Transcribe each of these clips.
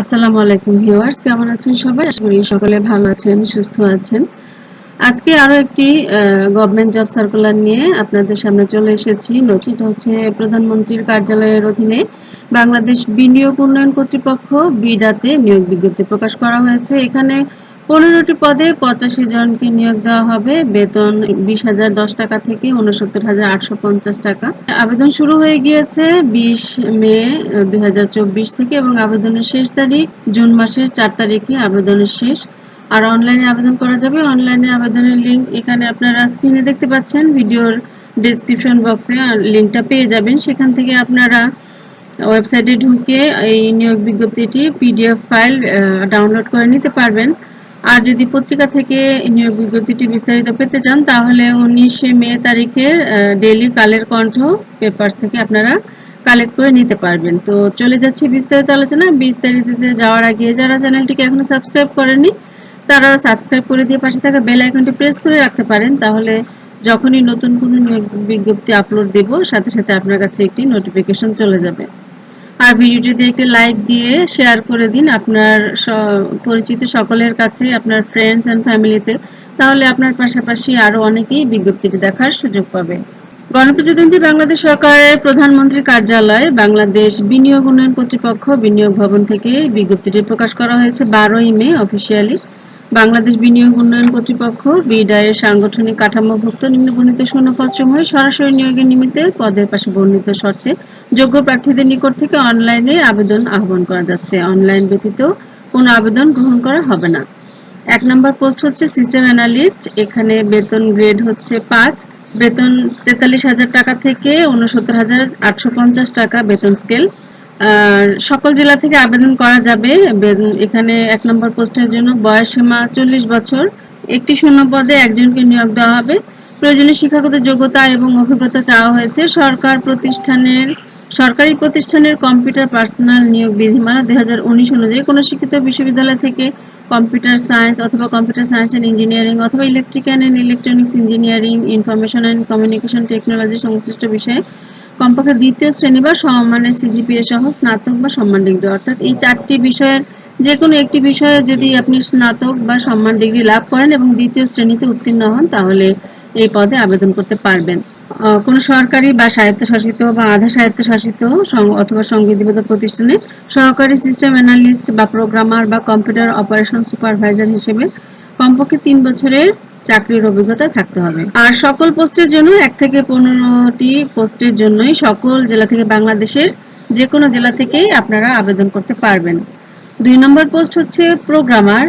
আসসালামু আলাইকুম ভিউয়ার্স, কেমন আছেন সবাই? আশা করি সকলে ভালো আছেন, সুস্থ আছেন। আজকে আরও একটি গভর্নমেন্ট জব সার্কুলার নিয়ে আপনাদের সামনে চলে এসেছি। এটা হচ্ছে প্রধানমন্ত্রীর কার্যালয়ের অধীনে বাংলাদেশ বিনিয়োগ উন্নয়ন কর্তৃপক্ষ, বিডাতে নিয়োগ বিজ্ঞপ্তি প্রকাশ করা হয়েছে। এখানে পনেরোটি পদে পঁচাশি জনকে নিয়োগ দেওয়া হবে। বেতন বিশ হাজার, দশ টাকা থেকে উনসত্তর হাজার আটশো পঞ্চাশ টাকা। আবেদন শুরু হয়ে গিয়েছে বিশ মে দু হাজার চব্বিশ থেকে এবং আবেদনের শেষ তারিখ জুন মাসের চার তারিখে আবেদনের শেষ। আর অনলাইনে আবেদন করা যাবে। অনলাইনে আবেদনের লিঙ্ক এখানে আপনারা স্ক্রিনে দেখতে পাচ্ছেন। ভিডিওর ডিসক্রিপশন বক্সে লিঙ্কটা পেয়ে যাবেন। সেখান থেকে আপনারা ওয়েবসাইটে ঢুকে এই নিয়োগ বিজ্ঞপ্তিটি পিডিএফ ফাইল ডাউনলোড করে নিতে পারবেন। আর যদি পত্রিকা থেকে নিয়োগ বিজ্ঞপ্তিটি বিস্তারিত পেতে চান, তাহলে উনিশে মে তারিখের ডেইলি কালের কণ্ঠ পেপার থেকে আপনারা কালেক্ট করে নিতে পারবেন। তো চলে যাচ্ছি বিস্তারিত আলোচনা। বিস্তারিততে যাওয়ার আগে যারা চ্যানেলটিকে এখনও সাবস্ক্রাইব করেনি তারা সাবস্ক্রাইব করে দিয়ে পাশে থাকা বেল আইকনটি প্রেস করে রাখতে পারেন। তাহলে যখনই নতুন কোনো নিয়োগ বিজ্ঞপ্তি আপলোড দেব, সাথে সাথে আপনার কাছে একটি নোটিফিকেশন চলে যাবে। আর ভিডিওটিতে একটি লাইক দিয়ে শেয়ার করে দিন আপনার পরিচিত সকলের কাছে, আপনার ফ্রেন্ডস অ্যান্ড ফ্যামিলিতে তাহলে আপনার পাশাপাশি আরও অনেকেই বিজ্ঞপ্তিটি দেখার সুযোগ পাবে। গণপ্রজাতন্ত্রী বাংলাদেশ সরকারের প্রধানমন্ত্রী কার্যালয় বাংলাদেশ বিনিয়োগ উন্নয়ন কর্তৃপক্ষ বিনিয়োগ ভবন থেকে বিজ্ঞপ্তিটি প্রকাশ করা হয়েছে বারোই মে অফিসিয়ালি বাংলাদেশ বিনিয়োগ উন্নয়ন কর্তৃপক্ষ বিডায়ের সাংগঠনিক কাঠামোভুক্ত নিম্নবর্ণিত শূন্যপদসমূহে সরাসরি নিয়োগের নিমিত্তে পদের পাশে বর্ণিত শর্তে যোগ্য প্রার্থীদের নিকট থেকে অনলাইনে আবেদন আহ্বান করা যাচ্ছে। অনলাইন ব্যতীত কোনো আবেদন গ্রহণ করা হবে না। এক নম্বর পোস্ট হচ্ছে সিস্টেম অ্যানালিস্ট। এখানে বেতন গ্রেড হচ্ছে পাঁচ। বেতন তেতাল্লিশ হাজার টাকা থেকে উনসত্তর হাজার আটশো পঞ্চাশ টাকা বেতন স্কেল। সকল জেলা থেকে আবেদন করা যাবে এখানে এক নম্বর পোস্টের জন্য বয়স সীমা চল্লিশ বছর। একটি শূন্য পদে একজনকে নিয়োগ দেওয়া হবে। প্রয়োজনীয় শিক্ষাগত যোগ্যতা এবং অভিজ্ঞতা চাওয়া হয়েছে। সরকার প্রতিষ্ঠানের সরকারি প্রতিষ্ঠানের কম্পিউটার পার্সোনাল নিয়োগ বিধিমালা দুই হাজার উনিশ অনুযায়ী কোনো শিক্ষিত বিশ্ববিদ্যালয় থেকে কম্পিউটার সায়েন্স অথবা কম্পিউটার সায়েন্স অ্যান্ড ইঞ্জিনিয়ারিং অথবা electrical and electronics engineering, information and communication technology সংশ্লিষ্ট বিষয়ে কমপক্ষে দ্বিতীয় শ্রেণি বা সমমানের সিজিপিএ সহ স্নাতক বা সম্মান ডিগ্রি। অর্থাৎ এই চারটি বিষয়ের যে কোনো একটি বিষয়ে যদি আপনি স্নাতক বা সম্মান ডিগ্রি লাভ করেন এবং দ্বিতীয় শ্রেণীতে উত্তীর্ণ হন, তাহলে এই পদে আবেদন করতে পারবেন। কোনো সরকারি বা স্বায়ত্তশাসিত বা আধা স্বায়ত্তশাসিত অথবা সংবিধিবদ্ধ প্রতিষ্ঠানে সহকারী সিস্টেম অ্যানালিস্ট বা প্রোগ্রামার বা কম্পিউটার অপারেশন সুপারভাইজার হিসেবে কমপক্ষে তিন বছরের চাকরির অভিজ্ঞতা থাকতে হবে। আর সকল পোস্টের জন্য এক থেকে পনেরোটি পোস্টের জন্যই সকল জেলা থেকে বাংলাদেশের যে কোনো জেলা থেকেই আপনারা আবেদন করতে পারবেন। দুই নম্বর পোস্ট হচ্ছে প্রোগ্রামার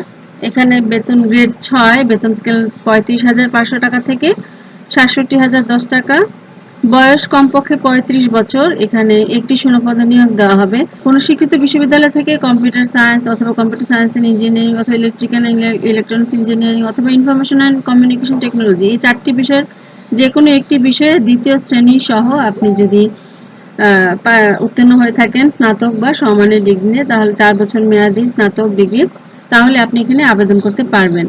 এখানে বেতন গ্রেড ছয়, বেতন স্কেল পঁয়ত্রিশ হাজার পাঁচশো টাকা থেকে সাতষট্টি হাজার দশ টাকা। বয়স কমপক্ষে পঁয়ত্রিশ বছর। এখানে একটি শূন্যপদে নিয়োগ দেওয়া হবে। কোনো শিক্ষিত বিশ্ববিদ্যালয় থেকে কম্পিউটার সায়েন্স অথবা কম্পিউটার সায়েন্স অ্যান্ড ইঞ্জিনিয়ারিং অথবা ইলেকট্রিক্যাল ইলেকট্রনিক্স ইঞ্জিনিয়ারিং অথবা ইনফরমেশন অ্যান্ড কমিউনিকেশন টেকনোলজি এই চারটি বিষয়ের যে কোনো একটি বিষয়ে দ্বিতীয় শ্রেণি সহ আপনি যদি উত্তীর্ণ হয়ে থাকেন স্নাতক বা সমানের ডিগ্রি তাহলে চার বছর মেয়াদি স্নাতক ডিগ্রি, তাহলে আপনি এখানে আবেদন করতে পারবেন।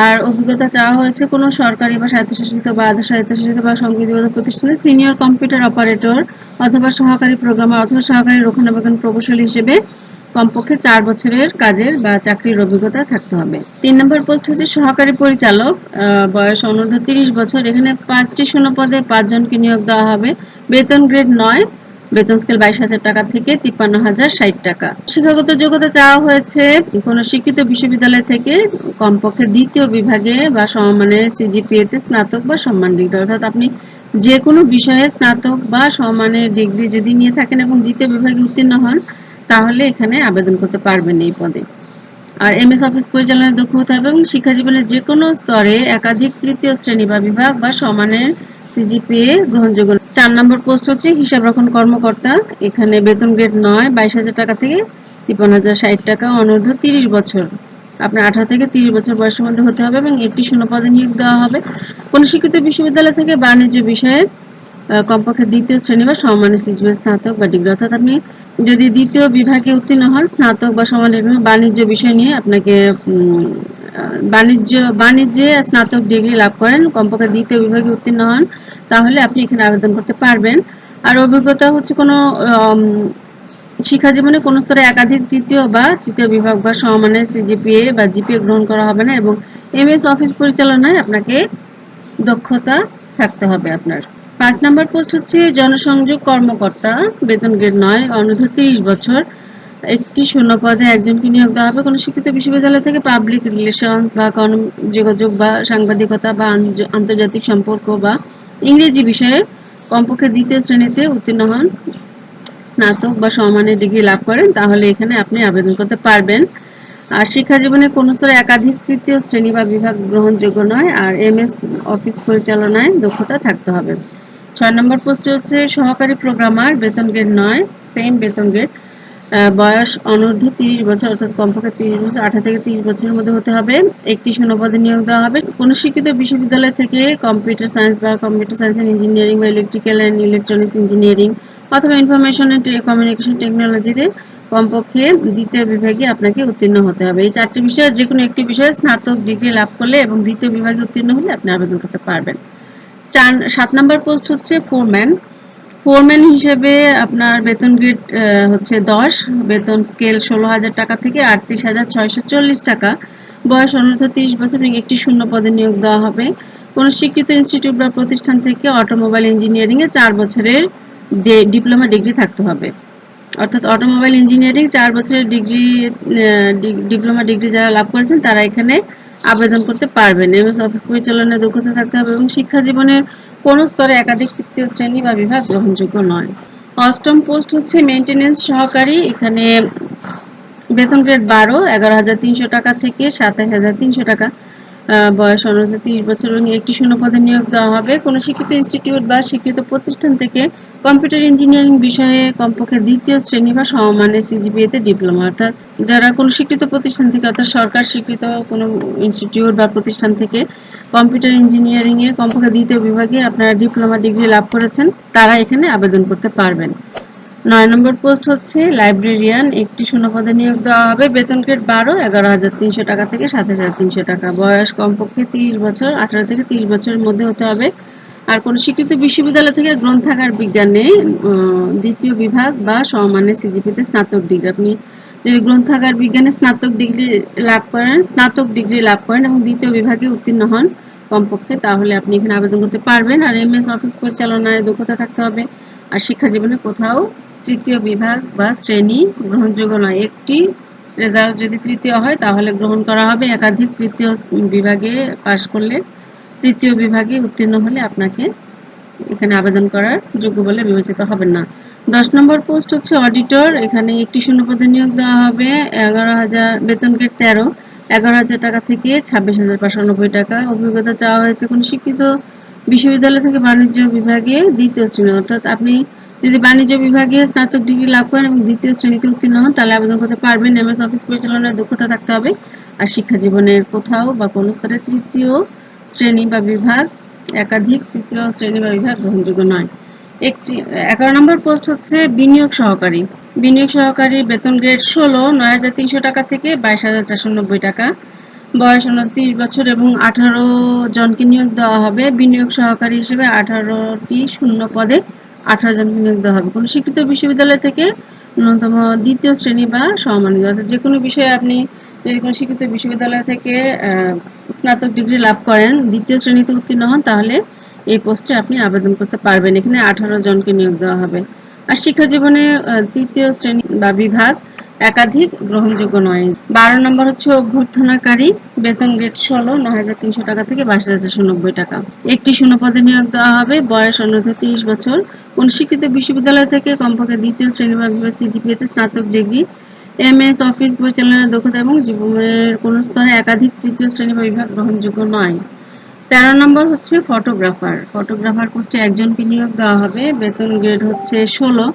আর অভিজ্ঞতা চাওয়া হয়েছে কোনো সরকারি বা স্বায়ত্তশাসিত বা আধা স্বায়ত্তশাসিত বা সংবিধিবদ্ধ প্রতিষ্ঠানে সিনিয়র কম্পিউটার অপারেটর অথবা সহকারী প্রোগ্রামার অথবা সহকারী রক্ষণাবেক্ষণ প্রকৌশল হিসেবে কমপক্ষে চার বছরের কাজের বা চাকরির অভিজ্ঞতা থাকতে হবে। তিন নম্বর পোস্ট হচ্ছে সহকারী পরিচালক বয়স অনূর্ধ্ব তিরিশ বছর। এখানে পাঁচটি শূন্য পদে পাঁচজনকে নিয়োগ দেওয়া হবে। বেতন গ্রেড নয় বেতন স্কেল বাইশ হাজার টাকা থেকে তিপ্পান্ন হাজার ষাট টাকা। শিক্ষাগত যোগ্যতা চাওয়া হয়েছে কোন শিক্ষিত বিশ্ববিদ্যালয় থেকে কমপক্ষে দ্বিতীয় বিভাগে বা সমমানের সিজিপিএ তে স্নাতক বা সম্মান ডিগ্রি অর্থাৎ আপনি যে কোনো বিষয়ে স্নাতক বা সমমানের ডিগ্রি যদি নিয়ে থাকেন এবং দ্বিতীয় বিভাগে উত্তীর্ণ হন, তাহলে এখানে আবেদন করতে পারবেন এই পদে। আর এম এস অফিস পরিচালনার দক্ষ হতে হবে এবং শিক্ষা জীবনের যে কোনো স্তরে একাধিক তৃতীয় শ্রেণি বা বিভাগ বা সমানের সিজিপিএ গ্রহণযোগ্য চার নম্বর পোস্ট হচ্ছে হিসাব রক্ষণ কর্মকর্তা। এখানে বেতন গ্রেড নয়, বাইশ হাজার টাকা থেকে তিপ্পান্ন হাজার ষাট টাকা, অনূর্ধ্ব তিরিশ বছর। আপনার আঠারো থেকে তিরিশ বছর বয়সের মধ্যে হতে হবে এবং একটি শূন্য পদে নিয়োগ দেওয়া হবে। কোনো শিক্ষিত বিশ্ববিদ্যালয় থেকে বাণিজ্য বিষয়ে কমপক্ষে দ্বিতীয় শ্রেণি বা সমানের সিজিপিএ স্নাতক বা ডিগ্রি। অর্থাৎ আপনি যদি দ্বিতীয় বিভাগে উত্তীর্ণ হন, স্নাতক বা সমানের বাণিজ্য বিষয় নিয়ে আপনাকে বাণিজ্য, বাণিজ্যে স্নাতক ডিগ্রি লাভ করেন। কমপক্ষে দ্বিতীয় বিভাগে উত্তীর্ণ হন তাহলে আপনি এখানে আবেদন করতে পারবেন। আর অভিজ্ঞতা হচ্ছে কোনো শিক্ষা জীবনে কোনো স্তরে একাধিক তৃতীয় বা তৃতীয় বিভাগ বা সমমানের সিজিপিএ বা জিপিএ গ্রহণ করা হবে না এবং এমএস অফিস পরিচালনায় আপনাকে দক্ষতা থাকতে হবে আপনার। পাঁচ নম্বর পোস্ট হচ্ছে জনসংযোগ কর্মকর্তা, বেতন গ্রেড নয়, অনূর্ধ্ব তিরিশ বছর। একটি শূন্য পদে একজনকে নিয়োগ দেওয়া হবে। কোনো শিক্ষিত বিশ্ববিদ্যালয় থেকে পাবলিক রিলেশন বা যোগাযোগ বা সাংবাদিকতা বা আন্তর্জাতিক সম্পর্ক বা ইংরেজি বিষয়ে কমপক্ষে দ্বিতীয় শ্রেণীতে উত্তীর্ণ হন। স্নাতক বা সমমানের ডিগ্রি লাভ করেন, তাহলে এখানে আপনি আবেদন করতে পারবেন। আর শিক্ষা জীবনে কোনো স্তরে একাধিক তৃতীয় শ্রেণি বা বিভাগ গ্রহণযোগ্য নয়, আর এমএস অফিস পরিচালনায় দক্ষতা থাকতে হবে। ছয় নম্বর পোস্টে হচ্ছে সহকারী প্রোগ্রামার, বেতন গ্রেড নয় সেম বেতন গ্রেড বয়স অনূর্ধ্ব তিরিশ বছর, অর্থাৎ কমপক্ষে তিরিশ বছর, আঠারো থেকে তিরিশ বছরের মধ্যে হতে হবে। একটি শূন্যপদে নিয়োগ দেওয়া হবে। কোনো শিক্ষিত বিশ্ববিদ্যালয় থেকে কম্পিউটার সায়েন্স বা কম্পিউটার সায়েন্স অ্যান্ড ইঞ্জিনিয়ারিং বা ইলেকট্রিক্যাল অ্যান্ড ইলেকট্রনিক্স ইঞ্জিনিয়ারিং অথবা ইনফরমেশন অ্যান্ড কমিউনিকেশন টেকনোলজিতে কমপক্ষে দ্বিতীয় বিভাগে আপনাকে উত্তীর্ণ হতে হবে। এই চারটি বিষয়ে যে কোনো একটি বিষয়ে স্নাতক ডিগ্রি লাভ করলে এবং দ্বিতীয় বিভাগে উত্তীর্ণ হলে আপনি আবেদন করতে পারবেন। চার, সাত নম্বর পোস্ট হচ্ছে ফোরম্যান। ফোরম্যান হিসেবে আপনার বেতন গ্রেড হচ্ছে দশ, বেতন স্কেল ষোলো হাজার টাকা থেকে আটত্রিশ হাজার ছয়শো চল্লিশ টাকা। বয়স অনূর্ধ্ব তিরিশ বছর, এবং একটি শূন্য পদে নিয়োগ দেওয়া হবে। কোনো স্বীকৃত ইনস্টিটিউট বা প্রতিষ্ঠান থেকে অটোমোবাইল ইঞ্জিনিয়ারিংয়ে চার বছরের ডিপ্লোমা ডিগ্রি থাকতে হবে। অর্থাৎ অটোমোবাইল ইঞ্জিনিয়ারিং চার বছরের ডিগ্রি ডিপ্লোমা ডিগ্রি যারা লাভ করেছেন, তারা এখানে আবেদন করতে পারবেন। এমএস অফিস পরিচালনায় দক্ষতা থাকতে হবে এবং শিক্ষা জীবনের কোনো স্তরে একাধিক তৃতীয় শ্রেণি বা বিভাগ গ্রহণযোগ্য নয়। অষ্টম পোস্ট হচ্ছে মেনটেনেন্স সহকারী। এখানে বেতন গ্রেড বারো, এগারো হাজার তিনশো টাকা থেকে সাতাশ হাজার তিনশো টাকা। বয়স অনূর্ধ্ব তিরিশ বছর এবং একটি শূন্য পদে নিয়োগ দেওয়া হবে। কোনো শিক্ষিত ইনস্টিটিউট বা স্বীকৃত প্রতিষ্ঠান থেকে কম্পিউটার ইঞ্জিনিয়ারিং বিষয়ে কমপক্ষে দ্বিতীয় শ্রেণি বা সমমানের সিজিপিএতে ডিপ্লোমা অর্থাৎ যারা কোনো স্বীকৃত প্রতিষ্ঠান থেকে, অর্থাৎ সরকার স্বীকৃত কোনো ইনস্টিটিউট বা প্রতিষ্ঠান থেকে কম্পিউটার ইঞ্জিনিয়ারিংয়ে কমপক্ষে দ্বিতীয় বিভাগে আপনারা ডিপ্লোমা ডিগ্রি লাভ করেছেন, তারা এখানে আবেদন করতে পারবেন। নয় নম্বর পোস্ট হচ্ছে, লাইব্রেরিয়ান, একটি শূন্যপদে নিয়োগ দেওয়া হবে, বেতন গ্রেড বারো, এগারো হাজার তিনশো টাকা থেকে সাত হাজার তিনশো টাকা। বয়স কমপক্ষে তিরিশ বছর, আঠারো থেকে তিরিশ বছরের মধ্যে হতে হবে। আর কোনো স্বীকৃত বিশ্ববিদ্যালয় থেকে গ্রন্থাগার বিজ্ঞানে দ্বিতীয় বিভাগ বা সমমানের সিজিপিতে স্নাতক ডিগ্রি। আপনি যদি গ্রন্থাগার বিজ্ঞানে স্নাতক ডিগ্রি লাভ করেন, স্নাতক ডিগ্রি লাভ করেন এবং দ্বিতীয় বিভাগে উত্তীর্ণ হন কমপক্ষে, তাহলে আপনি এখানে আবেদন করতে পারবেন। আর এমএস অফিস পরিচালনায় দক্ষতা থাকতে হবে। আর শিক্ষা জীবনে কোথাও তৃতীয় বিভাগ বা শ্রেণি গ্রহণযোগ্য নয়। একটি রেজাল্ট যদি তৃতীয় হয়, তাহলে গ্রহণ করা হবে একাধিক তৃতীয় বিভাগে পাশ করলে। তৃতীয় বিভাগে উত্তীর্ণ হলে আপনাকে এখানে আবেদন করার যোগ্য বলে বিবেচিত হবেন না। দশ নম্বর পোস্ট হচ্ছে অডিটর এখানে একটি শূন্যপদে নিয়োগ দেওয়া হবে। এগারো হাজার, বেতন গ্রেড তেরো। এগারো হাজার টাকা থেকে ছাব্বিশ হাজার পাঁচশো নব্বই টাকা অভিজ্ঞতা চাওয়া হয়েছে কোনো শিক্ষিত বিশ্ববিদ্যালয় থেকে বাণিজ্য বিভাগে দ্বিতীয় শ্রেণি। অর্থাৎ আপনি যদি বাণিজ্য বিভাগে স্নাতক ডিগ্রি লাভ করেন এবং দ্বিতীয় শ্রেণীতে উত্তীর্ণ হন, তাহলে আবেদন করতে পারবেন। এমএস অফিস পরিচালনায় দক্ষতা থাকতে হবে। আর শিক্ষা জীবনের কোথাও বা কোনো স্তরে তৃতীয় শ্রেণি বা বিভাগ একাধিক তৃতীয় শ্রেণি বা বিভাগ গ্রহণযোগ্য নয়। একটি, এগারো নম্বর পোস্ট হচ্ছে বিনিয়োগ সহকারী। বিনিয়োগ সহকারী বেতন গ্রেড ষোলো, নয় হাজার তিনশো টাকা থেকে বাইশ হাজার চারশো নব্বই টাকা। বয়স উনত্রিশ বছর এবং আঠারো জনকে নিয়োগ দেওয়া হবে। বিনিয়োগ সহকারী হিসেবে আঠারোটি শূন্য পদে আঠারো জনকে নিয়োগ দেওয়া হবে। কোনো শিক্ষিত বিশ্ববিদ্যালয় থেকে ন্যূনতম দ্বিতীয় শ্রেণি বা সমমানিত অর্থাৎ যে কোনো বিষয়ে আপনি যদি কোনো শিক্ষিত বিশ্ববিদ্যালয় থেকে স্নাতক ডিগ্রি লাভ করেন, দ্বিতীয় শ্রেণীতে উত্তীর্ণ হন, তাহলে এই পোস্টে আপনি আবেদন করতে পারবেন। এখানে আঠারো জনকে নিয়োগ দেওয়া হবে। আর শিক্ষা জীবনে তৃতীয় শ্রেণি বা বিভাগ একাধিক গ্রহণযোগ্য নয়। বারো নম্বর হচ্ছে অভ্যর্থনাকারী, বেতন গ্রেড ষোলো, নয় হাজার তিনশো টাকা থেকে বাইশ হাজার চারশো নব্বই টাকা। একটি শূন্য পদে নিয়োগ দেওয়া হবে, বয়স অনূর্ধ্ব তিরিশ বছর। কোন শিক্ষিত বিশ্ববিদ্যালয় থেকে কমপক্ষে দ্বিতীয় শ্রেণি বা সিজিপিএতে স্নাতক ডিগ্রি এমএস অফিস পরিচালনার দক্ষতা এবং জীবনের কোনো স্তরে একাধিক তৃতীয় শ্রেণি বা বিভাগ গ্রহণযোগ্য নয়। তেরো নম্বর হচ্ছে ফটোগ্রাফার ফটোগ্রাফার পোস্টে একজনকে নিয়োগ দেওয়া হবে, বেতন গ্রেড হচ্ছে ষোলো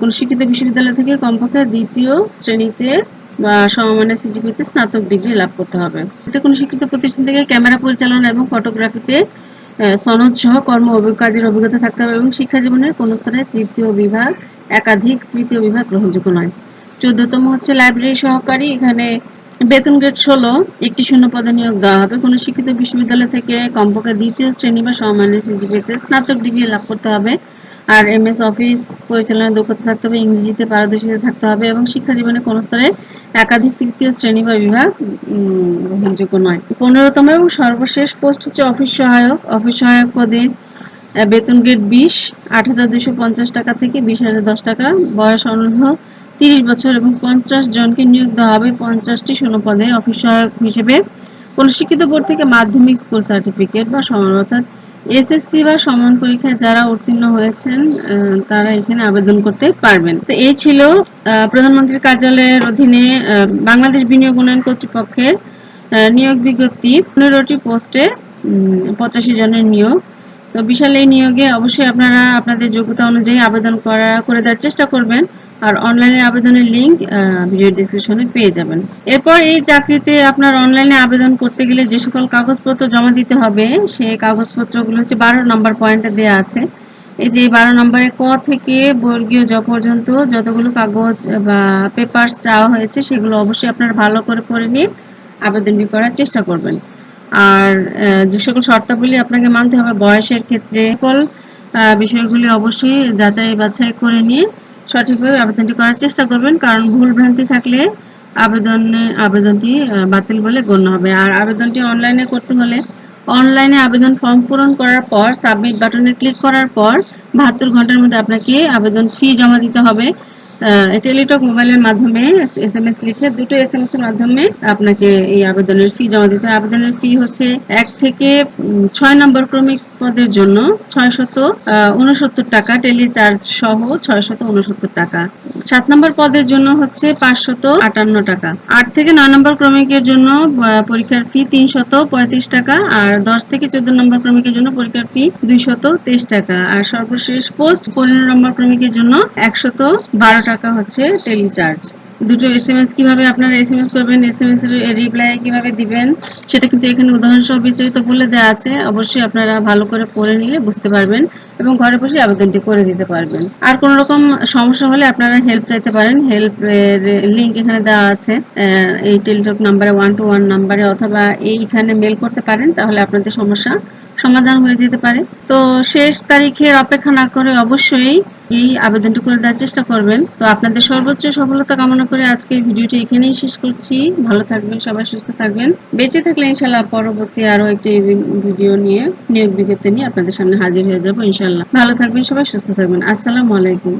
কোন শিক্ষিত বিশ্ববিদ্যালয় থেকে কমপক্ষে দ্বিতীয় শ্রেণীতে বা সমমানের সিজিপিতে স্নাতক ডিগ্রি লাভ করতে হবে। যে কোনো শিক্ষিত প্রতিষ্ঠান থেকে ক্যামেরা পরিচালনা এবং ফটোগ্রাফিতে সনদ সহ কর্ম কাজের অভিজ্ঞতা থাকতে হবে এবং শিক্ষা জীবনের কোনো স্তরে তৃতীয় বিভাগ, একাধিক তৃতীয় বিভাগ গ্রহণযোগ্য নয়। চোদ্দতম হচ্ছে লাইব্রেরি সহকারী। এখানে বেতন গ্রেড ষোলো, একটি শূন্য পদে নিয়োগ দেওয়া হবে। কোনো শিক্ষিত বিশ্ববিদ্যালয় থেকে কমপক্ষে দ্বিতীয় শ্রেণি বা সমমানের সিজিপিতে স্নাতক ডিগ্রি লাভ করতে হবে। আর এমএস অফিস পরিচালনায় দক্ষতা থাকতে হবে, ইংরেজিতে পারদর্শিতা থাকতে হবে এবং শিক্ষা জীবনে কোনো স্তরে একাধিক তৃতীয় শ্রেণি বা বিভাগ গ্রহণযোগ্য নয়। পনেরোতম এবং সর্বশেষ পোস্ট হচ্ছে অফিস সহায়ক। অফিস সহায়ক পদে বেতন গ্রেড বিশ, আট হাজার দুশো পঞ্চাশ টাকা থেকে বিশ হাজার দশ টাকা। বয়স অনূর্ধ্ব তিরিশ বছর এবং পঞ্চাশ জনকে নিয়োগ দেওয়া হবে পঞ্চাশটি পদে। অফিস সহায়ক হিসেবে কোনো শিক্ষিত বোর্ড থেকে মাধ্যমিক স্কুল সার্টিফিকেট বা সমান, অর্থাৎ এসএসসি বা সমান পরীক্ষায় যারা উত্তীর্ণ হয়েছেন তারা এখানে আবেদন করতে পারবেন। তো এই ছিল প্রধানমন্ত্রীর কার্যালয়ের অধীনে বাংলাদেশ বিনিয়োগ উন্নয়ন কর্তৃপক্ষের নিয়োগ বিজ্ঞপ্তি। পনেরোটি পোস্টে পঁচাশি জনের নিয়োগ। তো বিশাল এই নিয়োগে অবশ্যই আপনারা আপনাদের যোগ্যতা অনুযায়ী আবেদন করা, করে দেওয়ার চেষ্টা করবেন। আর অনলাইনে আবেদনের লিংক ভিডিও ডিসক্রিপশনে পেয়ে যাবেন। এরপর এই চাকরিতে আপনার অনলাইনে আবেদন করতে গেলে যে সকল কাগজপত্র জমা দিতে হবে সেই কাগজপত্রগুলো হচ্ছে বারো নম্বর পয়েন্টে দেওয়া আছে। এই যে বারো নম্বরে ক থেকে বর্গীয় জ পর্যন্ত যতগুলো কাগজ বা পেপারস চাওয়া হয়েছে, সেগুলো অবশ্যই আপনার ভালো করে পড়ে নিয়ে আবেদনটি করার চেষ্টা করবেন। আর যে সকল শর্তাবলী আপনাকে মানতে হবে বয়সের ক্ষেত্রে সকল বিষয়গুলি অবশ্যই যাচাই বাছাই করে নিয়ে সঠিকভাবে আবেদনটি করার চেষ্টা করবেন, কারণ ভুল ভ্রান্তি থাকলে আবেদনে, আবেদনটি বাতিল বলে গণ্য হবে। আর আবেদনটি অনলাইনে করতে হলে অনলাইনে আবেদন ফর্ম পূরণ করার পর, সাবমিট বাটনে ক্লিক করার পর বাহাত্তর ঘণ্টার মধ্যে আপনাকে আবেদন ফি জমা দিতে হবে। টেলিটক মোবাইলের মাধ্যমে এস এম এস লিখে দুটো এস এম এস এর মাধ্যমে আপনাকে এই আবেদনের ফি জমা দিতে হবে। আবেদনের ফি হচ্ছে এক থেকে ছয় নম্বর ক্রমিক পদের জন্য ছয়শত উনসত্তর টাকা, টেলি চার্জ সহ ছয়শত উনসত্তর টাকা। সাত নম্বর পদের জন্য হচ্ছে পাঁচশত আটান্ন টাকা। আট থেকে নয় নম্বর ক্রমিকের জন্য পরীক্ষার ফি তিনশত পঁয়ত্রিশ টাকা, আর দশ থেকে চোদ্দ নম্বর ক্রমিকের জন্য পরীক্ষার ফি দুইশত তেইশ টাকা। আর সর্বশেষ পোস্ট পনেরো নম্বর ক্রমিকের জন্য একশত বারো টাকা হচ্ছে টেলি চার্জ দুটো এসএমএস কীভাবে আপনারা এস এম এস করবেন এস এসএমএস এর রিপ্লাই কীভাবে দিবেন, সেটা কিন্তু এখানে উদাহরণ সহ বিস্তারিত বলে দেওয়া আছে। অবশ্যই আপনারা ভালো করে পড়ে নিলে বুঝতে পারবেন এবং ঘরে বসে আবেদনটি করে দিতে পারবেন। আর কোন রকম সমস্যা হলে আপনারা হেল্প চাইতে পারেন। হেল্প লিংক এখানে দেওয়া আছে। এই টেলিটক নাম্বারে ওয়ান টু ওয়ান নাম্বারে অথবা এইখানে মেল করতে পারেন, তাহলে আপনাদের সমস্যা সমাধান হয়ে যেতে পারে। তো শেষ তারিখের অপেক্ষা না করে অবশ্যই এই আবেদনটি করে দেওয়ার চেষ্টা করবেন। তো আপনাদের সর্বোচ্চ সফলতা কামনা করে আজকের ভিডিওটি এখানেই শেষ করছি। ভালো থাকবেন, সবাই সুস্থ থাকবেন। বেঁচে থাকলে ইনশাল্লাহ পরবর্তী আরও একটি ভিডিও নিয়ে নিয়োগ বিজ্ঞপ্তি নিয়ে আপনাদের সামনে হাজির হয়ে যাব ইনশাল্লাহ। ভালো থাকবেন, সবাই সুস্থ থাকবেন। আসসালামু আলাইকুম।